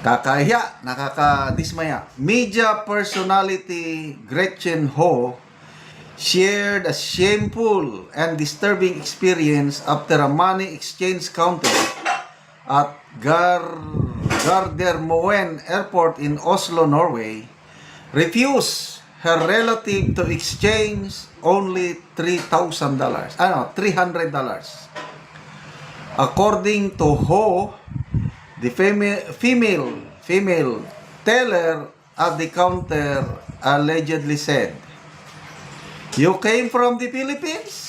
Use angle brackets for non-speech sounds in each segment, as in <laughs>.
Kakahiya, nakakadismaya. Media personality Gretchen Ho shared a shameful and disturbing experience after a money exchange counter at Gar Gardermoen Airport in Oslo, Norway, refused her relative to exchange only $3,000. Ano, $300. According to Ho, the female female female teller at the counter allegedly said, "You came from the Philippines?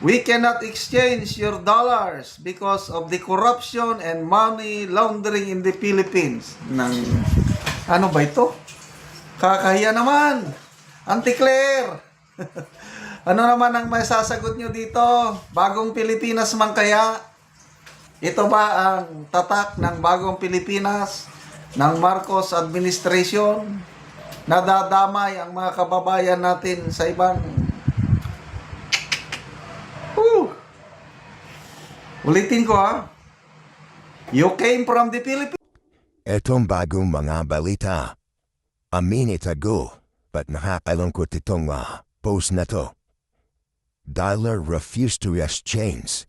We cannot exchange your dollars because of the corruption and money laundering in the Philippines." Nang ano ba ito? Kakahiya naman. Auntie Claire. <laughs> ano naman ang may sasagot nyo dito? Bagong Pilipinas man kaya? Ito ba ang tatak ng bagong Pilipinas ng Marcos administration? Nadadamay ang mga kababayan natin sa ibang Whew. Ulitin ko ha. You came from the Philippines. Etong bagong mga balita. A minute ago, but nakakalungkot itong uh, post na to. Dollar refused to exchange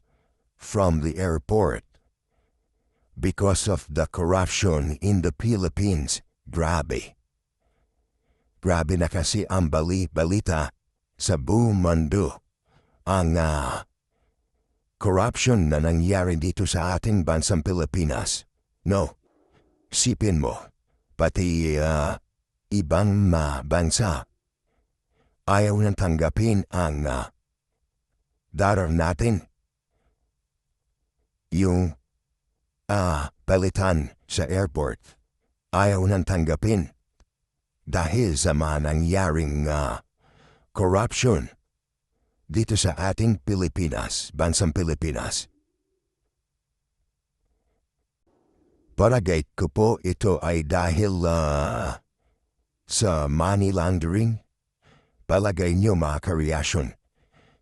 from the airport because of the corruption in the Philippines. Grabe. Grabe na kasi ang bali-balita sa buong mundo. Ang ah, corruption na nangyari dito sa ating bansang Pilipinas. No, sipin mo, pati ah, ibang mga bansa. Ayaw nang tanggapin ang uh, darar natin. Yung ah, palitan sa airport. Ayaw nang tanggapin. Dahil sa mga nangyaring ah, corruption dito sa ating Pilipinas, bansang Pilipinas. Paragay ko po ito ay dahil ah, sa money laundering. Palagay niyo mga kareasyon,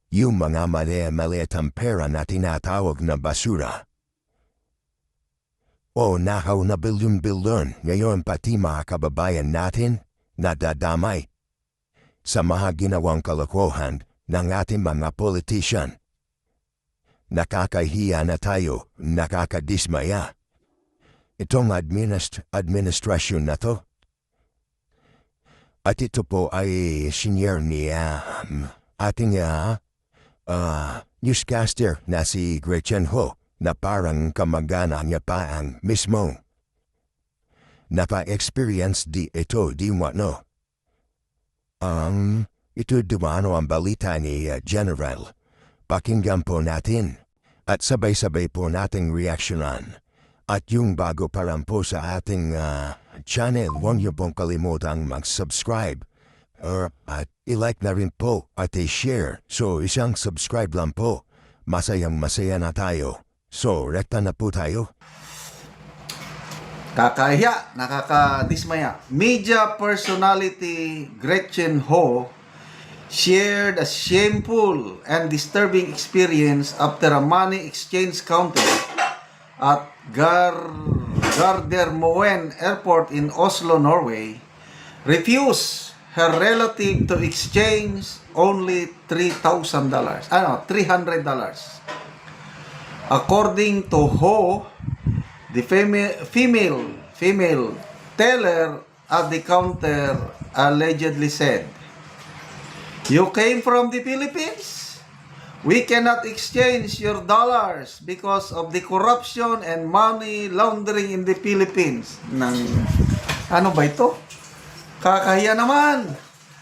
yung mga mali-maliit ang na tinatawag na basura. O nakaw na bilyon-bilyon ngayon pati mga kababayan natin nadadamay sa mga ginawang kalokohan ng ating mga politician. Nakakahiya na tayo, nakakadismaya. Itong administ administrasyon na to. At ito po ay senior ni um, ating uh, uh, newscaster na si Gretchen Ho na parang kamagana niya pa ang mismo. Napa-experience di ito di wano. Ang ito dumano ang balita ni uh, General. Pakinggan po natin at sabay-sabay po nating reaksyonan. At yung bago pa lang po sa ating ah, channel, huwag niyo pong kalimutang mag-subscribe. Or at i-like na rin po at i-share. So isang subscribe lang po. Masayang masaya na tayo. So rekta na po tayo. Kakahiya, nakakadismaya. Media personality Gretchen Ho shared a shameful and disturbing experience after a money exchange counter at Gar Gardermoen Airport in Oslo, Norway, refused her relative to exchange only $3,000. Ano, $300. According to Ho, the female female female teller at the counter allegedly said, "You came from the Philippines? We cannot exchange your dollars because of the corruption and money laundering in the Philippines." Nang ano ba ito? Kakahiya naman.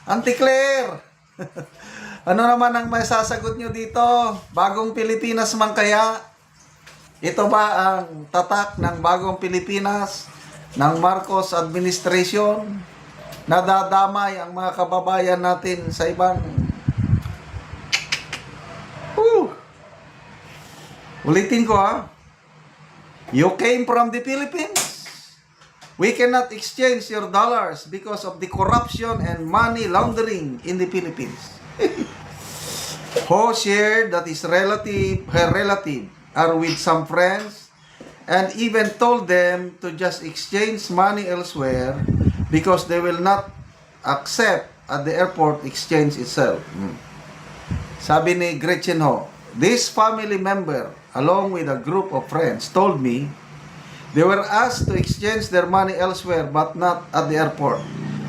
Auntie Claire. <laughs> ano naman ang may sasagot nyo dito? Bagong Pilipinas man kaya? Ito ba ang tatak ng bagong Pilipinas ng Marcos administration? Nadadamay ang mga kababayan natin sa ibang Whew. Ulitin ko ha. You came from the Philippines? We cannot exchange your dollars because of the corruption and money laundering in the Philippines. <laughs> Ho shared that his relative, her relative, are with some friends and even told them to just exchange money elsewhere because they will not accept at the airport exchange itself. Hmm. Sabi ni Gretchen Ho, this family member, along with a group of friends, told me they were asked to exchange their money elsewhere but not at the airport.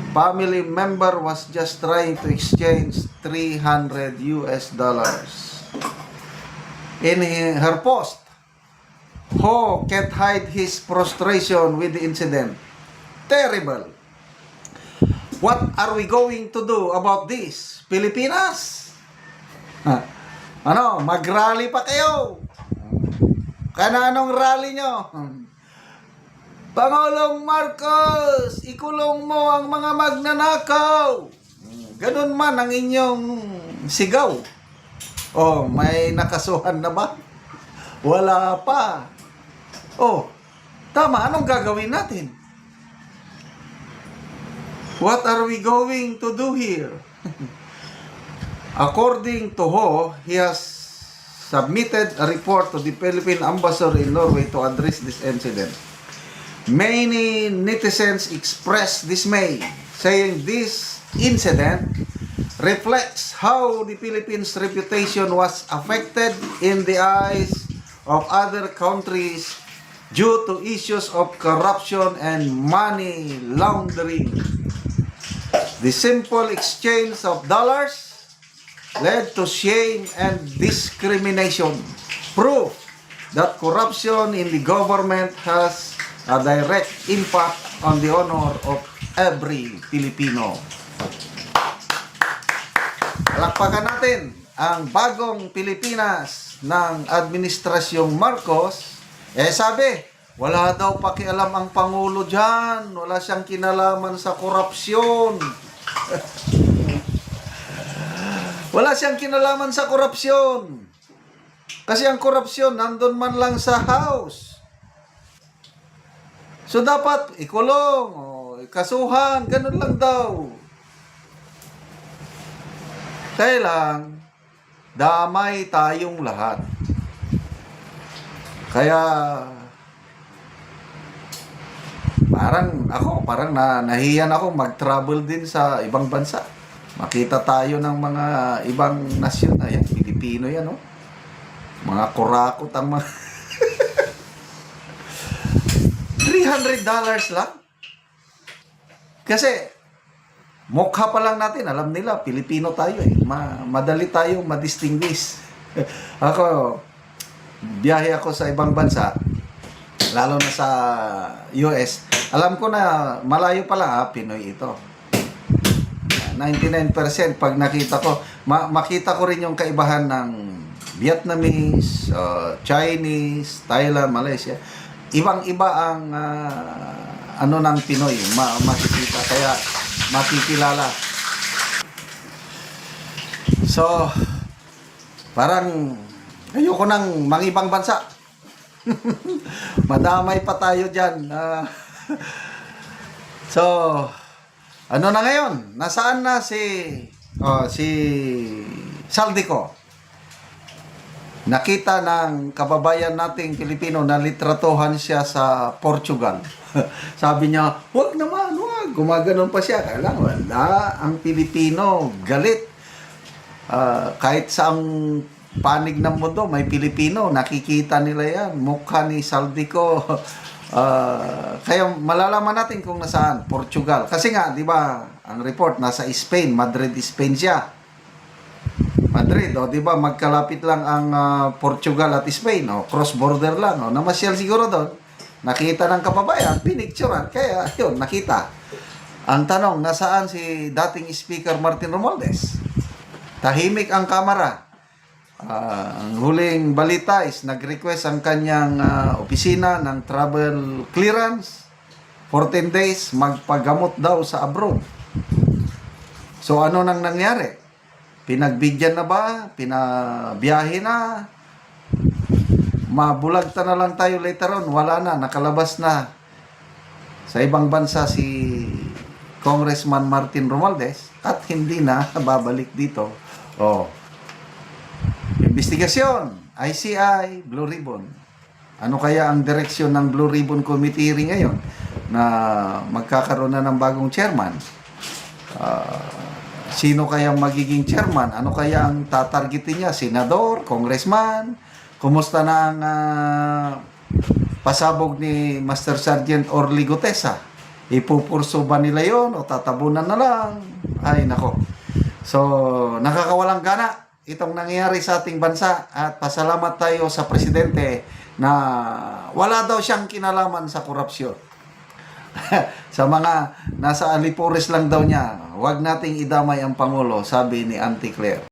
Family member was just trying to exchange 300 US dollars. In he- her post, Ho can't hide his frustration with the incident. Terrible. What are we going to do about this? Pilipinas? Ha? Ano, mag-rally pa kayo? Kananong rally nyo? Pangulong Marcos, ikulong mo ang mga magnanakaw. Ganun man ang inyong sigaw. Oh, may nakasuhan na ba? Wala pa. Oh, tama. Anong gagawin natin? What are we going to do here? <laughs> According to Ho, he has submitted a report to the Philippine ambassador in Norway to address this incident. Many netizens expressed dismay, saying this incident reflects how the Philippines' reputation was affected in the eyes of other countries due to issues of corruption and money laundering. The simple exchange of dollars led to shame and discrimination. Proof that corruption in the government has a direct impact on the honor of every Filipino. Palakpakan natin ang bagong Pilipinas ng Administrasyong Marcos. Eh sabi, wala daw pakialam ang Pangulo dyan. Wala siyang kinalaman sa korupsyon. <laughs> Wala siyang kinalaman sa korupsyon. Kasi ang korupsyon nandun man lang sa house. So dapat ikulong o kasuhan, ganun lang daw. Kaya damay tayong lahat. Kaya, parang ako, parang na, nahiyan ako mag-travel din sa ibang bansa. Makita tayo ng mga ibang nasyon. Ayan, Pilipino yan, no? Mga kurakot ang mga... <laughs> $300 lang? Kasi, mukha pa lang natin, alam nila, Pilipino tayo eh. Ma- madali tayong madistinguish. <laughs> ako, biyahe ako sa ibang bansa, lalo na sa US. Alam ko na malayo pa lang ha, Pinoy ito. 99% pag nakita ko, ma- makita ko rin yung kaibahan ng Vietnamese, uh, Chinese, Thailand, Malaysia. Ibang-iba ang ah, ano ng Pinoy, ma- makikita kaya makikilala. So, parang ayoko nang mangibang bansa. <laughs> Madamay pa tayo dyan. Ah, <laughs> so, ano na ngayon? Nasaan na si oh, si Saldico? Nakita ng kababayan nating Pilipino na litratuhan siya sa Portugal. <laughs> Sabi niya, wag naman, wag. Gumaganon pa siya. Kaya lang, wala. Ang Pilipino, galit. Ah, kahit sa ang panig ng mundo, may Pilipino, nakikita nila yan. Mukha ni Saldico. <laughs> Ah, kaya malalaman natin kung nasaan. Portugal. Kasi nga, di ba, ang report nasa Spain, Madrid, Spain siya. Madrid, o di ba, magkalapit lang ang ah, Portugal at Spain, o cross border lang, o namasyal siguro doon. Nakita ng kababayan, pinicturean, kaya yun, nakita. Ang tanong, nasaan si dating Speaker Martin Romualdez? Tahimik ang kamera. Ah, ang huling balita is nag-request ang kanyang ah, opisina ng travel clearance 14 days magpagamot daw sa abroad. So ano nang nangyari? Pinagbigyan na ba? Pinabiyahe na? Mabulagta na lang tayo later on. Wala na, nakalabas na. Sa ibang bansa si Congressman Martin Romualdez at hindi na <laughs> babalik dito. Oh. Investigasyon, ICI, Blue Ribbon. Ano kaya ang direksyon ng Blue Ribbon Committee ngayon na magkakaroon na ng bagong chairman? Ah, sino kaya magiging chairman? Ano kaya ang tatargetin niya? Senador? Congressman? Kumusta na ang ah, pasabog ni Master Sergeant Orly Gutesa? Ipupurso ba nila yon o tatabunan na lang? Ay, nako. So, nakakawalang gana itong nangyayari sa ating bansa at pasalamat tayo sa presidente na wala daw siyang kinalaman sa korupsyon. <laughs> sa mga nasa Alipores lang daw niya, huwag nating idamay ang Pangulo, sabi ni Auntie Claire.